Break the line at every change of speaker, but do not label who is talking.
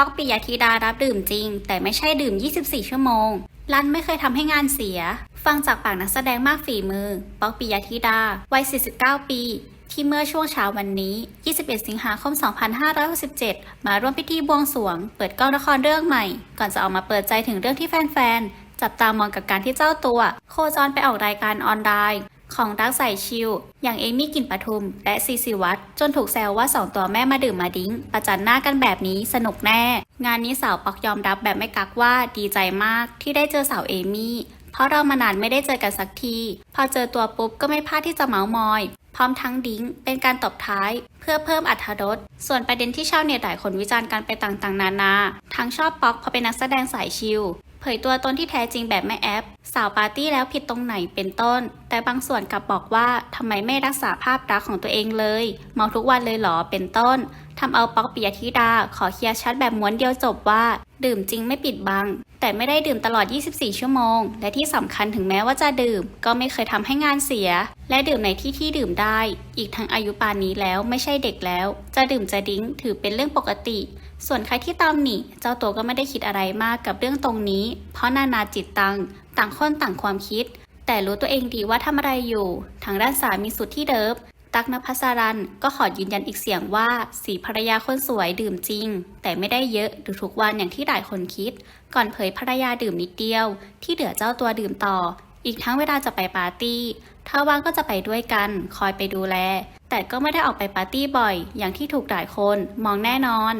ป๊อกปิยธิดารับดื่มจริง แต่ไม่ใช่ดื่ม 24 ชั่วโมง รันไม่เคยทำให้งานเสีย ฟังจากปากนักแสดงมากฝีมือ ป๊อกปิยธิดา วัย 49 ปี ที่เมื่อช่วงเช้าวันนี้ 21 สิงหาคม 2567 มาร่วมพิธีบวงสรวง เปิดกล้องละครเรื่องใหม่ ก่อนจะออกมาเปิดใจถึงเรื่องที่แฟนๆ จับตามองกับการที่เจ้าตัว โคจรไปออกรายการออนไลน์ ของดักใส่ชิล อย่างเอมี่กลินปทุม และซีซีวัตจนถูกแซวว่าสองตัวแม่มาดื่มมาดิ้ง ประจันหน้ากันแบบนี้สนุกแน่ งานนี้สาวปอกยอมรับแบบไม่กักว่าดีใจมากที่ได้เจอสาวเอมี่เพราะเรามานานไม่ได้เจอกันสักที พอเจอตัวปุ๊บก็ไม่พลาดที่จะเมามอย พร้อมทั้งดิ้ง เป็นการตบท้าย เพื่อเพิ่มอรรถรสส่วนประเด็นที่ชาวเน็ตหลายคนวิจารณ์กันไปต่างๆ นานา ทั้งชอบป๊อกเพราะเป็นนักแสดงสายชิลเผยตัวตนที่แท้จริงแบบแม่แอป สาวปาร์ตี้แล้วผิดตรงไหนเป็นต้น แต่บางส่วนกลับบอกว่าทำไมไม่รักษาภาพลักของตัวเองเลย เมาทุกวันเลยหรอเป็นต้นทำเอาป๊อกปิยธิดา ขอเคลียร์ชัดแบบม้วนเดียวจบว่า ดื่มจริงไม่ปิดบัง แต่ไม่ได้ดื่มตลอด 24 ชั่วโมง และที่สำคัญถึงแม้ว่าจะดื่ม ก็ไม่เคยทำให้งานเสีย และดื่มในที่ที่ดื่มได้ อีกทั้งอายุปานนี้แล้วไม่ใช่เด็กแล้ว จะดื่มจะดิ้งถือเป็นเรื่องปกติ ส่วนใครที่ตามหนิเจ้าตัวก็ไม่ได้คิดอะไรมากกับเรื่องตรงนี้ เพราะนานาจิตตัง ต่างคนต่างความคิด แต่รู้ตัวเองดีว่าทำอะไรอยู่ ทางด้านสามีสุดที่เดิฟ ตักนภัสรันก็ขอยืนยันอีกเสียงว่าสีภรรยาคนสวยดื่มจริง แต่ไม่ได้เยอะหรือทุกวันอย่างที่หลายคนคิด ก่อนเผยภรรยาดื่มนิดเดียว ที่เหลือเจ้าตัวดื่มต่อ อีกทั้งเวลาจะไปปาร์ตี้ถ้าว่างก็จะไปด้วยกัน คอยไปดูแล แต่ก็ไม่ได้ออกไปปาร์ตี้บ่อย อย่างที่ถูกหลายคนมองแน่นอน